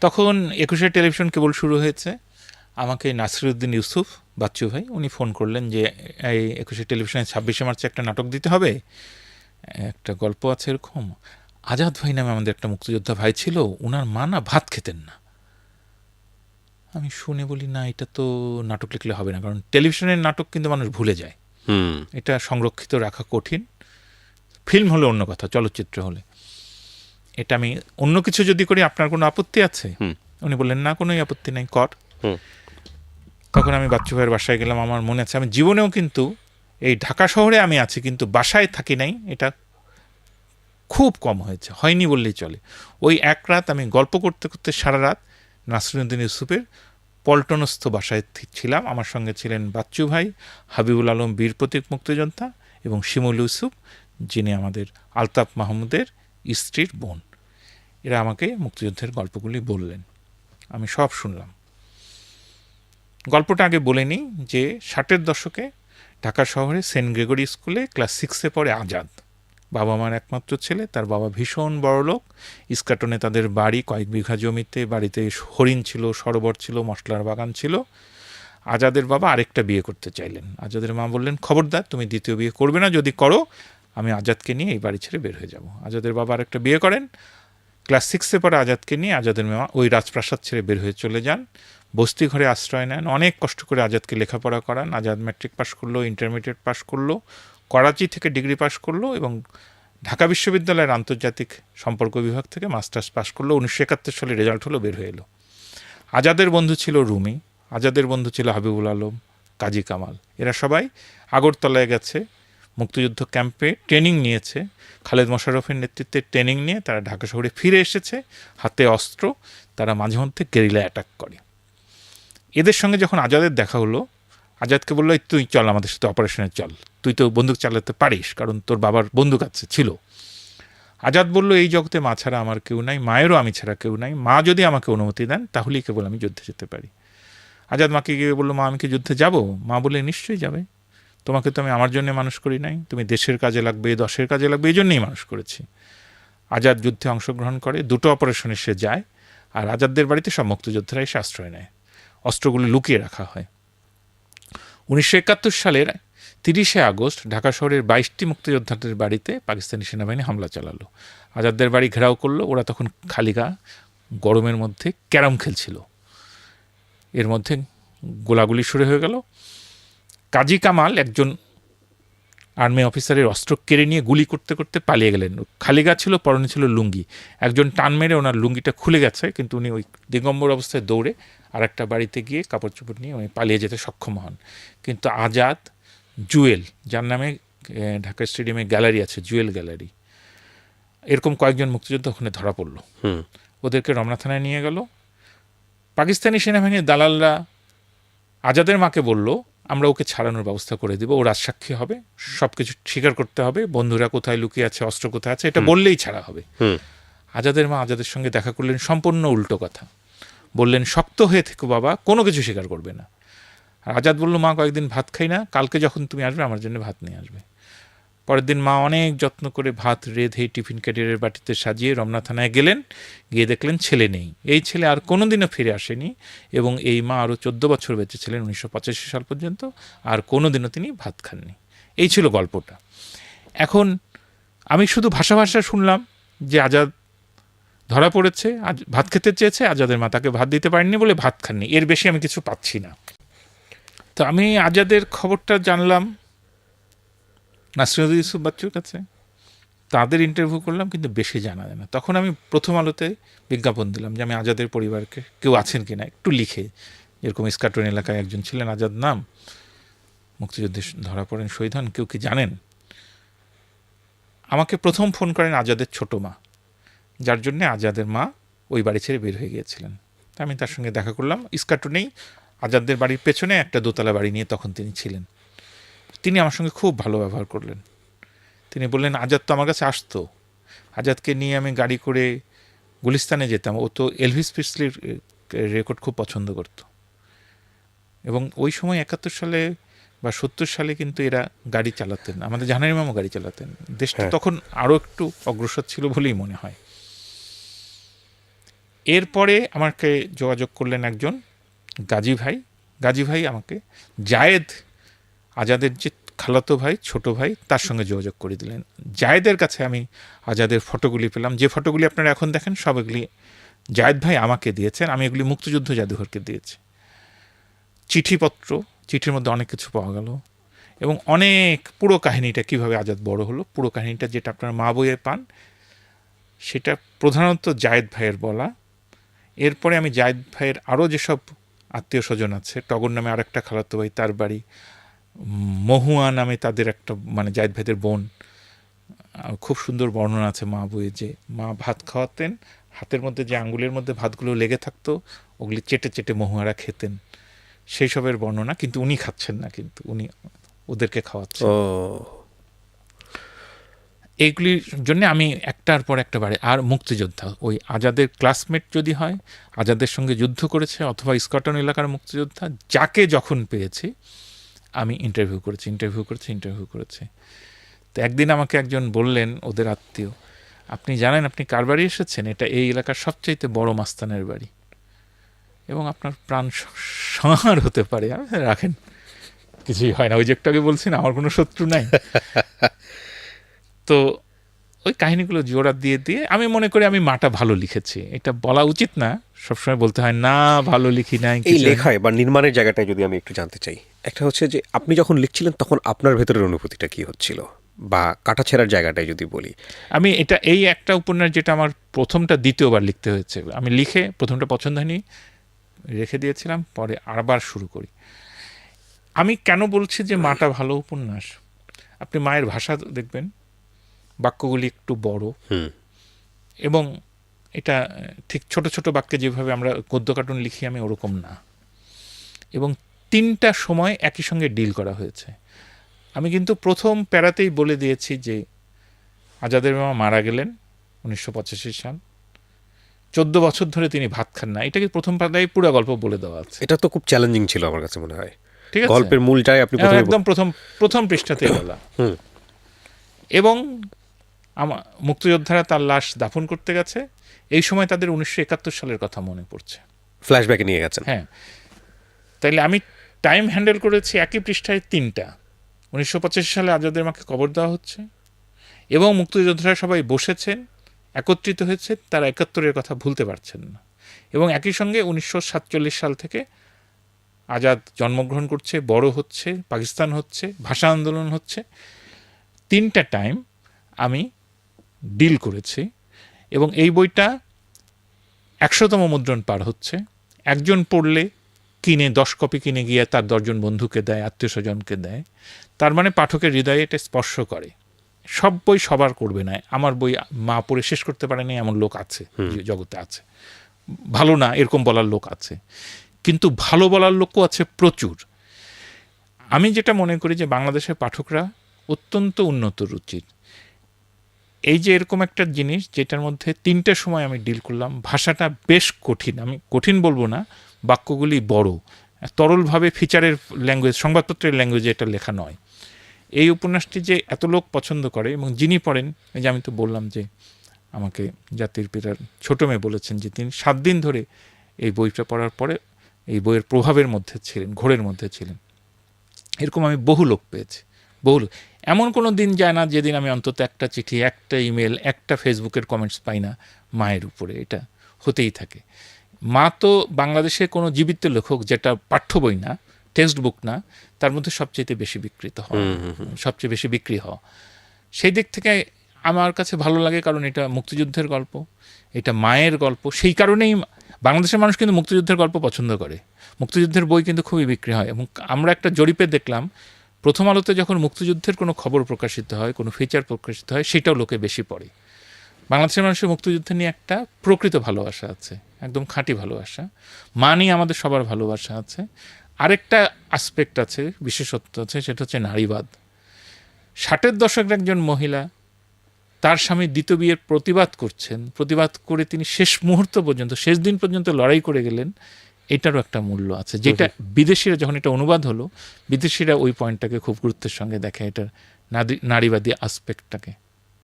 তখন একুশে টেলিভিশন কেবল শুরু হয়েছে। আমাকে নাসিরুদ্দিন ইউসুফ বাচ্চু ভাই উনি ফোন করলেন যে এই একুশে টেলিভিশনে ছাব্বিশে মার্চে একটা নাটক দিতে হবে। একটা গল্প আছে এরকম। আজাদ ভাই নামে আমাদের একটা মুক্তিযোদ্ধা ভাই ছিল ওনার মা না ভাত খেতেন না। আমি শুনে বলি না এটা তো নাটক লিখলে হবে না কারণ টেলিভিশনের নাটক কিন্তু মানুষ ভুলে যায়। হুম। এটা সংরক্ষিত রাখা কঠিন। ফিল্ম হলে অন্য কথা চলচ্চিত্র হলে। এটা আমি অন্য কিছু যদি করি আপনার কোনো আপত্তি আছে? হুম। উনি বললেন না কোনোই আপত্তি নেই কর। হুম। তখন আমি বাচ্চু ভাইয়ের বাসায় গেলাম আমার মনে আছে আমি জীবনেও কিন্তু এই ঢাকা শহরে আমি আছি কিন্তু বাসায় থাকি নাই এটা খুব কম হয়েছে হয়নি বললেই চলে। ওই এক রাত আমি গল্প করতে করতে সারা রাত নাসরুদ্দিন ইউসুফের পল্টনস্থ বাসায় ছিলাম। আমার সঙ্গে ছিলেন বাচ্চু ভাই হাবিবুল আলম বীর প্রতীক মুক্তিযোদ্ধা এবং শিমুল ইউসুফ যিনি আমাদের আলতাফ মাহমুদের স্ত্রীর বোন। এরা আমাকে মুক্তিযুদ্ধের গল্পগুলি বললেন। আমি সব শুনলাম। গল্পটা আগে বলে নিই যে ষাটের দশকে ঢাকা শহরে সেন্ট গ্রেগরি স্কুলে ক্লাস সিক্সে পড়ে আজাদ। বাবা মার একমাত্র ছেলে, তার বাবা ভীষণ বড় লোক। ইস্কাটনে তাদের বাড়ি, কয়েক বিঘা জমিতে, বাড়িতে হরিণ ছিল, সরোবর ছিল, মশলার বাগান ছিল। আজাদের বাবা আরেকটা বিয়ে করতে চাইলেন। আজাদের মা বললেন, খবরদার, তুমি দ্বিতীয় বিয়ে করবে না, যদি করো, আমি আজাদকে নিয়ে এই বাড়ি ছেড়ে বের হয়ে যাব। আজাদের বাবা আরেকটা বিয়ে করেন। ক্লাস সিক্সে পরে আজাদকে নিয়ে আজাদের মা ওই রাজপ্রাসাদ ছেড়ে বের হয়ে চলে যান। বস্তি ঘরে আশ্রয় নেন। অনেক কষ্ট করে আজাদকে লেখাপড়া করান। আজাদ ম্যাট্রিক পাশ করল, ইন্টারমিডিয়েট পাশ করল, করাচি থেকে ডিগ্রি পাশ করল এবং ঢাকা বিশ্ববিদ্যালয়ের আন্তর্জাতিক সম্পর্ক বিভাগ থেকে মাস্টার্স পাশ করল। উনিশশো একাত্তর সালে রেজাল্ট হলো, বের হয়ে এলো। আজাদের বন্ধু ছিল রুমি। আজাদের বন্ধু ছিল হাবিবুল আলম, কাজী কামাল। এরা সবাই আগরতলায় গেছে। মুক্তিযুদ্ধ ক্যাম্পে ট্রেনিং নিয়েছে। খালেদ মোশাররফের নেতৃত্বে ট্রেনিং নিয়ে তারা ঢাকা শহরে ফিরে এসেছে। হাতে অস্ত্র, তারা মাঝে মধ্যে গেরিলা অ্যাটাক করে। এদের সঙ্গে যখন আজাদের দেখা হলো, আজাদকে বলল, "এই তুই চল আমাদের সাথে অপারেশনে চল। তুই তো বন্দুক চালাতে পারিস, কারণ তোর বাবার বন্দুক আছে, ছিল। আজাদ বলল, এই জগতে মা ছাড়া আমার কেউ নাই, মায়েরও আমি ছাড়া কেউ নাই। মা যদি আমাকে অনুমতি দেন, তাহলেই কেবল আমি যুদ্ধে যেতে পারি। আজাদ মাকে গিয়ে বলল, মা, আমি কি যুদ্ধে যাব? মা বলে নিশ্চয়ই যাবে। তোমাকে তো আমি আমার জন্য মানুষ করি নাই। তুমি দেশের কাজে লাগবে, দশের কাজে লাগবে, এই জন্যই মানুষ করেছি। আজাদ যুদ্ধে অংশগ্রহণ করে, দুটো অপারেশনে সে যায় আর আজাদদের বাড়িতে সব মুক্তিযোদ্ধারা এসে আশ্রয় নেয়। অস্ত্রগুলো লুকিয়ে রাখা হয়। উনিশশো একাত্তর সালের তিরিশে আগস্ট ঢাকা শহরের বাইশটি মুক্তিযোদ্ধাদের বাড়িতে পাকিস্তানি সেনাবাহিনী হামলা চালালো। আজাদদের বাড়ি ঘেরাও করল, ওরা তখন খালিগা গরমের মধ্যে ক্যারাম খেলছিল। এর মধ্যে গোলাগুলি শুরু হয়ে গেল। কাজী কামাল একজন আর্মি অফিসারের অস্ত্র কেড়ে নিয়ে গুলি করতে করতে পালিয়ে গেলেন। খালি খালিগা ছিল পরনে ছিল লুঙ্গি। একজন টান মেরে ওনার লুঙ্গিটা খুলে গেছে কিন্তু উনি ওই দিগম্বর অবস্থায় দৌড়ে আর একটা বাড়িতে গিয়ে কাপড় চোপড় নিয়ে উনি পালিয়ে যেতে সক্ষম হন। কিন্তু আজাদ জুয়েল যার নামে ঢাকা স্টেডিয়ামে গ্যালারি আছে জুয়েল গ্যালারি এরকম কয়েকজন মুক্তিযোদ্ধা ওখানে ধরা পড়ল। ওদেরকে রমনা থানায় নিয়ে গেল। পাকিস্তানি সেনাবাহিনীর দালালরা আজাদের মাকে বলল আমরা ওকে ছাড়ানোর ব্যবস্থা করে দেবো। ও রাজসাক্ষী হবে সব কিছু স্বীকার করতে হবে। বন্ধুরা কোথায় লুকিয়ে আছে অস্ত্র কোথায় আছে এটা বললেই ছাড়া হবে। আজাদের মা আজাদের সঙ্গে দেখা করলেন সম্পূর্ণ উল্টো কথা। বললেন শক্ত হয়ে থেকো বাবা কোনো কিছু স্বীকার করবে না। আর আজাদ বলল মা কয়েকদিন ভাত খাই না কালকে যখন তুমি আসবে আমার জন্য ভাত নিয়ে আসবে। পরের দিন মা অনেক যত্ন করে ভাত রেধে টিফিন ক্যারিয়ারের বাটিতে সাজিয়ে রমনা থানায় গেলেন। গিয়ে দেখলেন ছেলে নেই। এই ছেলে আর কোনোদিনও ফিরে আসেনি এবং এই মা আরও চোদ্দ বছর বেঁচে ছিলেন উনিশশো পঁচাশি সাল পর্যন্ত। আর কোনোদিনও তিনি ভাত খাননি। এই ছিল গল্পটা। এখন আমি শুধু ভাষা ভাষা শুনলাম যে আজাদ ধরা পড়েছে, আজ ভাত খেতে চেয়েছে, আজাদের মা তাকে ভাত দিতে পারেননি বলে ভাত খাননি। এর বেশি আমি কিছু পাচ্ছি না। তো আমি আজাদের খবরটা জানলাম। নাসিরুদ্দিন ইউসুফ বাচ্চুর কাছে। তাদের ইন্টারভিউ করলাম, কিন্তু বেশি জানা যায় না। তখন আমি প্রথম আলোতে বিজ্ঞাপন দিলাম যে, আমি আজাদের পরিবারকে, কেউ আছেন কিনা, একটু লিখে। যেরকম ইস্কাটন এলাকায় একজন ছিলেন, আজাদ নাম। মুক্তিযুদ্ধে ধরা পড়েন শহীদ হন, কেউ কি জানেন? আমাকে প্রথম ফোন করেন আজাদের ছোট মা, যার জন্যে আজাদের মা ওই বাড়ি ছেড়ে বের হয়ে গিয়েছিলেন। আমি তার সঙ্গে দেখা করলাম। ইস্কাটনেই আজাদদের বাড়ির পেছনে একটা দোতলা বাড়ি নিয়ে তখন তিনি ছিলেন। তিনি আমার সঙ্গে খুব ভালো ব্যবহার করলেন। তিনি বললেন আজাদ তো আমার কাছে আসতো। আজাদকে নিয়ে আমি গাড়ি করে গুলিস্তানে যেতাম। ও তো এলভিস প্রিসলির রেকর্ড খুব পছন্দ করত। এবং ওই সময় একাত্তর সালে বা সত্তর সালে কিন্তু এরা গাড়ি চালাতেন। আমাদের জাহানারি মামা গাড়ি চালাতেন। দেশটা হ্যাঁ। তখন আরও একটু অগ্রসর ছিল বলেই মনে হয়। এরপরে আমাকে যোগাযোগ করলেন একজন গাজী ভাই। গাজী ভাই আমাকে জায়েদ আজাদের যে খালাতো ভাই, ছোট ভাই, তার সঙ্গে যোগাযোগ করে দিলেন। জায়েদের কাছে আমি আজাদের ফটোগুলি পেলাম। যে ফটোগুলি আপনারা এখন দেখেন, সব এগুলি জায়েদ ভাই আমাকে দিয়েছেন। আমি এগুলি মুক্তিযুদ্ধ জাদুঘরকে দিয়েছি। চিঠিপত্র, চিঠির মধ্যে অনেক কিছু পাওয়া গেল এবং অনেক পুরো কাহিনীটা কীভাবে আজাদ বড় হলো, পুরো কাহিনীটা যেটা আপনার মা বইয়ে পান, সেটা প্রধানত জায়েদ ভাইয়ের বলা। এরপরে আমি জায়েদ ভাইয়ের আরও যেসব আত্মীয় স্বজন আছে, টগর নামে আরেকটা খালাতো ভাই, তার বাড়ি মহুয়া নামে তাদের একটা মানে জায়েদ ভাইদের বোন খুব সুন্দর বর্ণনা আছে মা বইয়ে যে মা ভাত খাওয়াতেন হাতের মধ্যে যে আঙ্গুলের মধ্যে ভাতগুলো লেগে থাকতো ওগুলি চেটে চেটে মহুয়ারা খেতেন। সেই সবের বর্ণনা কিন্তু উনি খাচ্ছেন না কিন্তু উনি ওদেরকে খাওয়াচ্ছেন। এইগুলির জন্য আমি একটার পর একটা বাড়ি আর মুক্তিযোদ্ধা ওই আজাদের ক্লাসমেট যদি হয় আজাদের সঙ্গে যুদ্ধ করেছে অথবা স্কটন এলাকার মুক্তিযোদ্ধা যাকে যখন পেয়েছি আমি ইন্টারভিউ করেছি ইন্টারভিউ করেছি ইন্টারভিউ করেছি। তো একদিন আমাকে একজন বললেন ওদের আত্মীয় আপনি জানেন আপনি কার বাড়ি এসেছেন? এটা এই এলাকার সবচাইতে বড় মাস্তানের বাড়ি। এবং আপনার প্রাণ সংহার হতে পারে। রাখেন কিছুই হয় না। ওই যে একটু আগে বলছি না আমার কোনো শত্রু নাই। তো ওই কাহিনীগুলো জোড়া দিয়ে দিয়ে আমি মনে করি আমি মাটা ভালো লিখেছি। এটা বলা উচিত না সবসময় বলতে হয় না ভালো লিখি নাই এই লেখায় বা নির্মাণের জায়গাটায় যদি আমি একটু জানতে চাই। একটা হচ্ছে যে আপনি যখন লিখছিলেন তখন আপনার ভেতরের অনুভূতিটা কি হচ্ছিল? বা কাটা কাটাছেড়ার জায়গাটায় যদি বলি। আমি এটা এই একটা উপন্যাস যেটা আমার প্রথমটা দ্বিতীয়বার লিখতে হয়েছে। আমি লিখে প্রথমটা পছন্দ হয়নি রেখে দিয়েছিলাম পরে আবার শুরু করি। আমি কেন বলছি যে মাটা ভালো উপন্যাস? আপনি মায়ের ভাষা দেখবেন বাক্যগুলি একটু বড়। এবং এটা ঠিক ছোট ছোট বাক্যে যেভাবে আমরা গদ্য কার্টুন লিখি আমি ওরকম না। এবং তিনটা সময় একই সঙ্গে ডিল করা হয়েছে। আমি কিন্তু প্রথম প্যারাতেই বলে দিয়েছি যে আজাদের মামা মারা গেলেন উনিশশো পঁচাশি সাল। চোদ্দ বছর ধরে তিনি ভাত খান না। এটাকে প্রথম পাতায় পুরো গল্প বলে দেওয়া আছে। এটা তো খুব চ্যালেঞ্জিং ছিল আমার কাছে মনে হয়। ঠিক আছে? গল্পের মূলটাই আপনি হ্যাঁ, একদম প্রথম প্রথম পৃষ্ঠাতে বলা। এবং আমা- মুক্তিযোদ্ধারা তার লাশ দাফন করতে গেছে। এই সময় তাদের উনিশশো একাত্তর সালের কথা মনে পড়ছে। ফ্ল্যাশব্যাকে নিয়ে গেছেন। হ্যাঁ। তাইলে আমি টাইম হ্যান্ডেল করেছি একই পৃষ্ঠায় তিনটা। উনিশশো পঁচাশি সালে আজাদের মাকে কবর দেওয়া হচ্ছে এবং মুক্তিযোদ্ধারা সবাই বসেছেন, একত্রিত হয়েছে, তারা একাত্তরের কথা ভুলতে পারছেন না। এবং একই সঙ্গে উনিশশো সাতচল্লিশ সাল থেকে আজাদ জন্মগ্রহণ করছে, বড় হচ্ছে, পাকিস্তান হচ্ছে, ভাষা আন্দোলন হচ্ছে। তিনটা টাইম আমি ডিল করেছি এবং এই বইটা একশোতম মুদ্রণ পার হচ্ছে। একজন পড়লে কিনে দশ কপি কিনে গিয়ে তার দশজন বন্ধুকে দেয় আত্মীয় স্বজনকে দেয়। তার মানে পাঠকের হৃদয়ে এটা স্পর্শ করে। সব বই সবার করবে না। আমার বই মা পড়ে শেষ করতে পারেনি এমন লোক আছে জগতে আছে। ভালো না এরকম বলার লোক আছে। কিন্তু ভালো বলার লোকও আছে প্রচুর। আমি যেটা মনে করি যে বাংলাদেশের পাঠকরা অত্যন্ত উন্নত রুচির। এই যে এরকম একটা জিনিস যেটার মধ্যে তিনটে সময় আমি ডিল করলাম ভাষাটা বেশ কঠিন। আমি কঠিন বলব না বাক্যগুলি বড়। তরলভাবে ফিচারের ল্যাঙ্গুয়েজ সংবাদপত্রের ল্যাঙ্গুয়েজে এটা লেখা নয়। এই উপন্যাসটি যে এত লোক পছন্দ করে এবং যিনি পড়েন, এই যে আমি তো বললাম যে আমাকে জাতির পিতার ছোট মেয়ে বলেছেন যে তিনি সাত দিন ধরে এই বইটা পড়ার পরে এই বইয়ের প্রভাবের মধ্যে ছিলেন, ঘোরের মধ্যে ছিলেন। এরকম আমি বহু লোক পেয়েছি, বহু এমন কোনো দিন যায় না যেদিন আমি অন্তত একটা চিঠি, একটা ইমেল একটা ফেসবুকের কমেন্টস পাই না মায়ের উপরে। এটা হতেই থাকে। মা তো বাংলাদেশে কোনো জীবিত লেখক যেটা পাঠ্য বই না টেক্সট বুক না তার মধ্যে সবচেয়ে বেশি বিকৃত হওয়া সবচেয়ে বেশি বিক্রি হওয়া সেই দিক থেকে আমার কাছে ভালো লাগে কারণ এটা মুক্তিযুদ্ধের গল্প এটা মায়ের গল্প সেই কারণেই বাংলাদেশের মানুষ কিন্তু মুক্তিযুদ্ধের গল্প পছন্দ করে। মুক্তিযুদ্ধের বই কিন্তু খুবই বিক্রি হয় এবং আমরা একটা জরিপে দেখলাম প্রথম আলোতে যখন মুক্তিযুদ্ধের কোনো খবর প্রকাশিত হয় কোনো ফিচার প্রকাশিত হয় সেটাও লোকে বেশি পড়ে। বাংলাদেশের মানুষের মুক্তিযুদ্ধ নিয়ে একটা প্রকৃত ভালোবাসা আছে। একদম খাঁটি ভালোবাসা। মা নিয়ে আমাদের সবার ভালোবাসা আছে। আরেকটা আসপেক্ট আছে বিশেষত্ব আছে সেটা হচ্ছে নারীবাদ। ষাটের দশকের একজন মহিলা তার স্বামী দ্বিতীয় বিয়ের প্রতিবাদ করছেন। প্রতিবাদ করে তিনি শেষ মুহূর্ত পর্যন্ত শেষ দিন পর্যন্ত লড়াই করে গেলেন। এটারও একটা মূল্য আছে। যেটা বিদেশিরা যখন এটা অনুবাদ হলো বিদেশিরা ওই পয়েন্টটাকে খুব গুরুত্বের সঙ্গে দেখে এটার নারীবাদী আসপেক্টটাকে